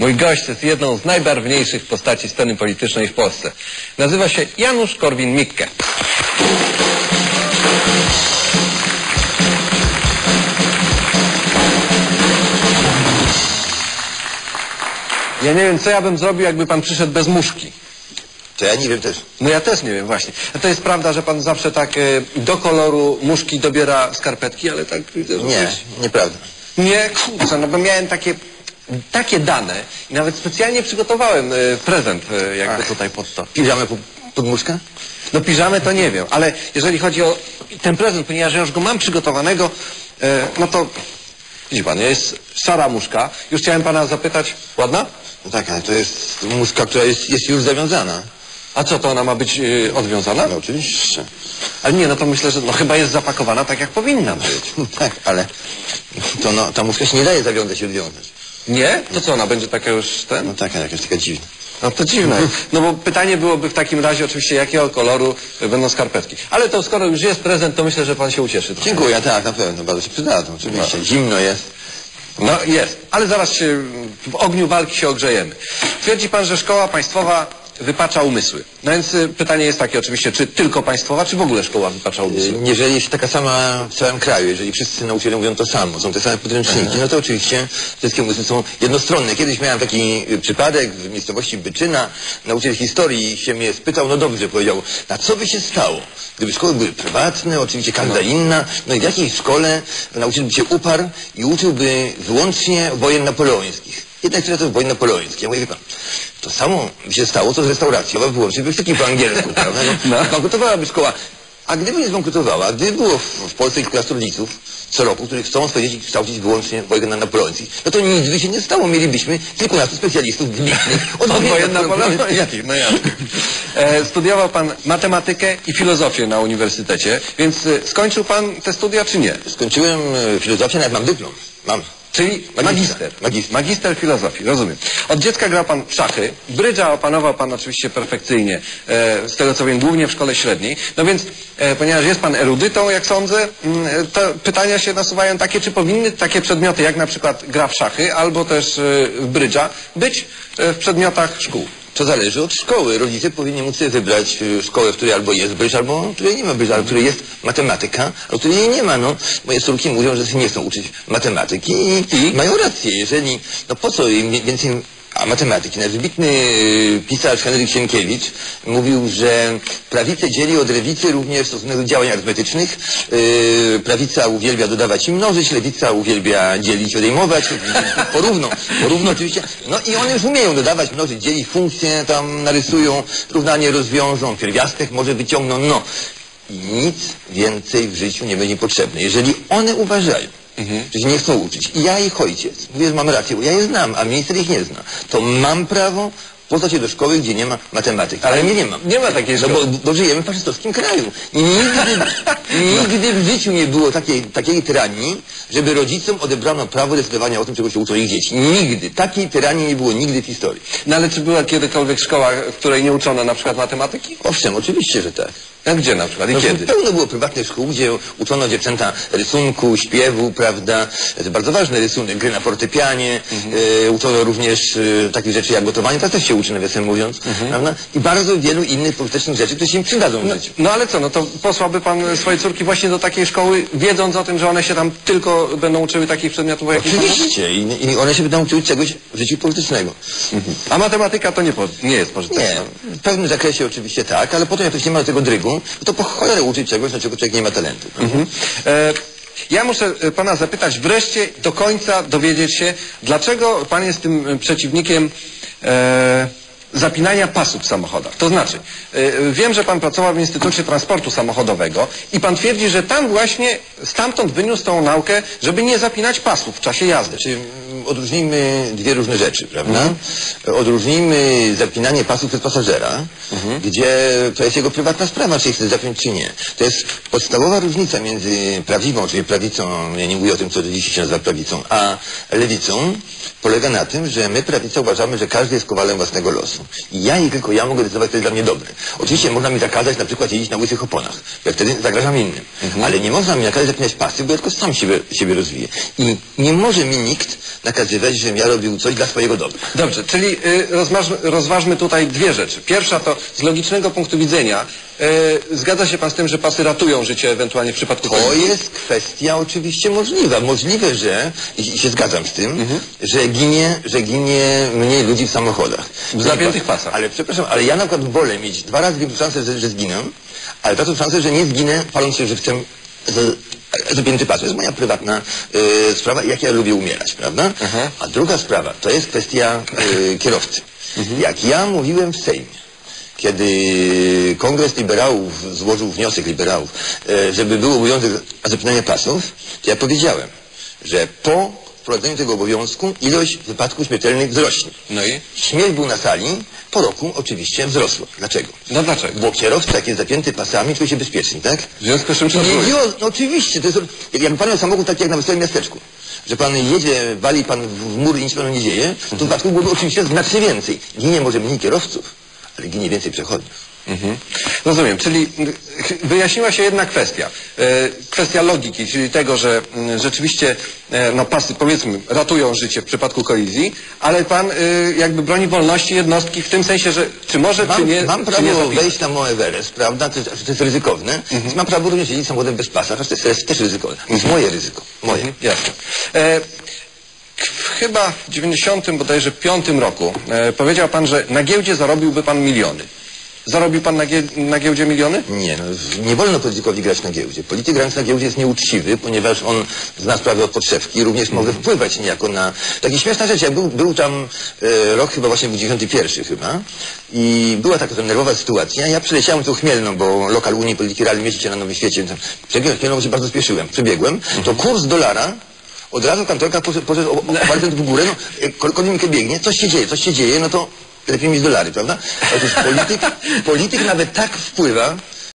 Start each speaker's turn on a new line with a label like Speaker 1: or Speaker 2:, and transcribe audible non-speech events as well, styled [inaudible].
Speaker 1: Mój gość jest jedną z najbarwniejszych postaci sceny politycznej w Polsce. Nazywa się Janusz Korwin-Mikke. Ja nie wiem, co ja bym zrobił, jakby pan przyszedł bez muszki.
Speaker 2: To ja nie wiem też.
Speaker 1: No ja też nie wiem, właśnie. A to jest prawda, że pan zawsze tak e, do koloru muszki dobiera skarpetki, ale tak...
Speaker 2: Nie, nieprawda.
Speaker 1: Nie, kurczę, no bo miałem takie, takie dane i nawet specjalnie przygotowałem e, prezent e, jakby
Speaker 2: Ach.
Speaker 1: tutaj pod to.
Speaker 2: Piżamę pod, pod muszkę?
Speaker 1: No piżamy to nie wiem, ale jeżeli chodzi o ten prezent, ponieważ ja już go mam przygotowanego, e, no to widzi pan, jest szara muszka. Już chciałem pana zapytać, ładna?
Speaker 2: No tak, ale to jest muszka, która jest, jest już zawiązana.
Speaker 1: A co, to ona ma być odwiązana?
Speaker 2: No oczywiście.
Speaker 1: Ale nie, no to myślę, że no chyba jest zapakowana tak, jak powinna być. [laughs]
Speaker 2: tak, ale to no, ta muszka się nie daje zawiązać i odwiązać.
Speaker 1: Nie? To co, ona będzie taka już ten?
Speaker 2: No taka, jakaś taka dziwna.
Speaker 1: No to dziwne. [laughs] No bo pytanie byłoby w takim razie oczywiście, jakiego koloru będą skarpetki. Ale to skoro już jest prezent, to myślę, że pan się ucieszy. trochę.
Speaker 2: Dziękuję, tak, na pewno, bardzo się przydadzą, oczywiście. Zimno jest.
Speaker 1: No jest, ale zaraz się w ogniu walki się ogrzejemy. Twierdzi pan, że szkoła państwowa wypacza umysły. No więc y, pytanie jest takie oczywiście, czy tylko państwowa, czy w ogóle szkoła wypacza umysły?
Speaker 2: Jeżeli jest taka sama w całym kraju, jeżeli wszyscy nauczyciele mówią to samo, są te same podręczniki, no to oczywiście wszystkie umysły są jednostronne. Kiedyś miałem taki y, przypadek w miejscowości Byczyna, nauczyciel historii się mnie spytał, no dobrze, powiedział, a co by się stało, gdyby szkoły były prywatne, oczywiście każda inna, no i w jakiej szkole nauczyciel by się uparł i uczyłby wyłącznie wojen napoleońskich. Jednak tyle to jest wojen napoleoński. Ja mówię, wie pan, to samo by się stało, co z restauracją, wyłącznie wykrzykli po angielsku, prawda? No,
Speaker 1: No.
Speaker 2: Zbankrutowałaby szkoła. A gdyby nie zbankrutowała, gdyby było w, Polsce kilkunastu rodziców co roku, których chcą swoje dzieci kształcić wyłącznie wojen napoleońskich, no to nic by się nie stało. Mielibyśmy kilkunastu specjalistów wybitnych od [laughs]
Speaker 1: Od wojen
Speaker 2: napoleońskich.
Speaker 1: napoleońskich, no jasne. E, studiował pan matematykę i filozofię na uniwersytecie, więc y, skończył pan te studia, czy nie?
Speaker 2: Skończyłem e, filozofię, nawet mam dyplom. Mam.
Speaker 1: Czyli magister.
Speaker 2: Magister.
Speaker 1: Magister filozofii, rozumiem. Od dziecka grał pan w szachy, brydża opanował pan oczywiście perfekcyjnie, e, z tego co wiem, głównie w szkole średniej. No więc, e, ponieważ jest pan erudytą, jak sądzę, mm, e, to pytania się nasuwają takie, czy powinny takie przedmioty, jak na przykład gra w szachy, albo też e, w brydża, być e, w przedmiotach szkół.
Speaker 2: To zależy od szkoły. Rodzice powinni móc sobie wybrać e, szkołę, w której albo jest brycz, albo w której nie ma brycz, albo w której jest matematyka, a w której jej nie ma. No, moje córki mówią, że się nie chcą uczyć matematyki i,
Speaker 1: I?
Speaker 2: mają rację. Jeżeli, no po co im więcej a matematyki. Nasz wybitny e, pisarz Henryk Sienkiewicz mówił, że prawicę dzieli od lewicy również w stosunku do działań arytmetycznych. E, prawica uwielbia dodawać i mnożyć, lewica uwielbia dzielić, odejmować. [laughs] Porówno, porówno oczywiście. No i one już umieją dodawać, mnożyć, dzielić funkcje, tam narysują, równanie rozwiążą, pierwiastek może wyciągną, no. I nic więcej w życiu nie będzie potrzebne. Jeżeli one uważają, że się nie chcą uczyć. I ja ich ojciec, mówię, mam rację, bo ja je znam, a minister ich nie zna. To mam prawo posłać je do szkoły, gdzie nie ma matematyki. Ale nie, nie mam.
Speaker 1: Nie ma takiej
Speaker 2: No
Speaker 1: szkoły.
Speaker 2: bo, bo żyjemy w faszystowskim kraju. Nigdy, [laughs] nigdy w życiu nie było takiej, takiej tyranii, żeby rodzicom odebrano prawo decydowania o tym, czego się uczą ich dzieci. Nigdy. Takiej tyranii nie było nigdy w historii.
Speaker 1: No ale czy była kiedykolwiek szkoła, w której nie uczono na przykład matematyki?
Speaker 2: Owszem, oczywiście, że tak.
Speaker 1: A gdzie na przykład i
Speaker 2: No,
Speaker 1: kiedy?
Speaker 2: Pełno było prywatnych szkół, gdzie uczono dziewczęta rysunku, śpiewu, prawda? To jest bardzo ważny rysunek, gry na fortepianie. E, uczono również e, takich rzeczy jak gotowanie. To też się uczy, nawiasem mówiąc. Prawda? I bardzo wielu innych pożytecznych rzeczy, które się im przydadzą w życiu.
Speaker 1: No ale co, no to posłałby pan swoje córki właśnie do takiej szkoły, wiedząc o tym, że one się tam tylko będą uczyły takich przedmiotów, mówi?
Speaker 2: Oczywiście. I, I one się będą uczyć czegoś w życiu politycznego.
Speaker 1: A matematyka to nie, po, nie jest pożyteczna.
Speaker 2: Nie, w pewnym zakresie oczywiście tak, ale potem jak ktoś nie ma do tego drygu, to po cholerę uczyć czegoś, na czego człowiek nie ma talentu.
Speaker 1: Mhm. E, ja muszę e, pana zapytać wreszcie do końca dowiedzieć się, dlaczego pan jest tym e, przeciwnikiem e, zapinania pasów w samochodach. To znaczy, wiem, że pan pracował w Instytucie Transportu Samochodowego i pan twierdzi, że tam właśnie stamtąd wyniósł tą naukę, żeby nie zapinać pasów w czasie jazdy.
Speaker 2: Czy mm, odróżnijmy dwie różne rzeczy, prawda? Odróżnijmy zapinanie pasów przez pasażera, gdzie to jest jego prywatna sprawa, czy chce zapiąć, czy nie. To jest podstawowa różnica między prawdziwą, czyli prawicą, ja nie mówię o tym, co dziś się nazywa prawicą, a lewicą, polega na tym, że my prawica uważamy, że każdy jest kowalem własnego losu. I ja i tylko ja mogę decydować, co jest dla mnie dobre. Oczywiście można mi zakazać na przykład jeździć na łysych oponach, bo ja wtedy zagrażam innym. Ale nie można mi nakazać zapinać pasy, bo ja tylko sam siebie, siebie rozwiję. I nie może mi nikt nakazywać, żebym ja robił coś dla swojego dobra.
Speaker 1: Dobrze, czyli y, rozważmy, tutaj dwie rzeczy. Pierwsza to z logicznego punktu widzenia zgadza się pan z tym, że pasy ratują życie ewentualnie w przypadku
Speaker 2: To jest kwestia oczywiście możliwa. Możliwe, że, i się zgadzam z tym, że, ginie, że ginie mniej ludzi w samochodach.
Speaker 1: W zapiętych pasach.
Speaker 2: Ale przepraszam, ale ja na przykład wolę mieć dwa razy większą szansę, że, że zginę, ale taką szansę, że nie zginę paląc się żywcem z, zapięty pas. To jest moja prywatna y, sprawa, jak ja lubię umierać, prawda?
Speaker 1: Aha.
Speaker 2: A druga sprawa, to jest kwestia y, kierowcy. Jak ja mówiłem w Sejmie, kiedy Kongres Liberałów złożył wniosek liberałów, e, żeby był obowiązek zapinania pasów, to ja powiedziałem, że po wprowadzeniu tego obowiązku ilość wypadków śmiertelnych wzrośnie.
Speaker 1: No i?
Speaker 2: Śmierć był na sali, po roku oczywiście wzrosła. Dlaczego?
Speaker 1: No dlaczego?
Speaker 2: Bo kierowca, jak jest zapięty pasami, czuje się bezpiecznie, tak?
Speaker 1: W związku z czym
Speaker 2: Nie,
Speaker 1: szanuje.
Speaker 2: nie, no oczywiście, to jest, jak- jakby pan miał samochód taki jak na wesołym miasteczku, że pan jedzie, wali pan w w mur i nic panu nie dzieje, to wypadków byłoby oczywiście znacznie więcej. Ginie może mniej kierowców, ale ginie więcej przechodniów.
Speaker 1: Mhm. Rozumiem, czyli wyjaśniła się jedna kwestia. E, kwestia logiki, czyli tego, że rzeczywiście e, no, pasy powiedzmy ratują życie w przypadku kolizji, ale pan y, jakby broni wolności jednostki w tym sensie, że czy może, czy
Speaker 2: Mam,
Speaker 1: nie,
Speaker 2: mam
Speaker 1: czy nie
Speaker 2: prawo
Speaker 1: zapisać.
Speaker 2: wejść na Mount Everest, prawda? To jest, to jest ryzykowne. Więc mam prawo również jeździć samochodem bez pasa, to jest, też ryzykowne. To jest moje ryzyko. Moje.
Speaker 1: Mhm, Jasne. E, chyba w 90 bodajże 5 roku e, powiedział pan, że na giełdzie zarobiłby pan miliony. Zarobił pan na, gie- na giełdzie miliony?
Speaker 2: Nie, no, nie wolno politykowi grać na giełdzie. Polityk grając na giełdzie jest nieuczciwy, ponieważ on zna sprawę od podszewki i również może wpływać niejako na... Takie śmieszna rzecz, jak był, był tam e, rok chyba właśnie był 91 chyba i była taka tam nerwowa sytuacja. Ja przyleciałem tu Chmielną, bo lokal Unii Polityki Realnej mieści się na Nowym Świecie. Przebiegłem Chmielną, bo się bardzo spieszyłem. Przebiegłem, to kurs dolara od razu kantorka poszedł, poszedł o, w górę, no, e, kol- kolinkę biegnie, coś się dzieje, coś się dzieje, no to lepiej mieć dolary, prawda? Otóż polityk, polityk nawet tak wpływa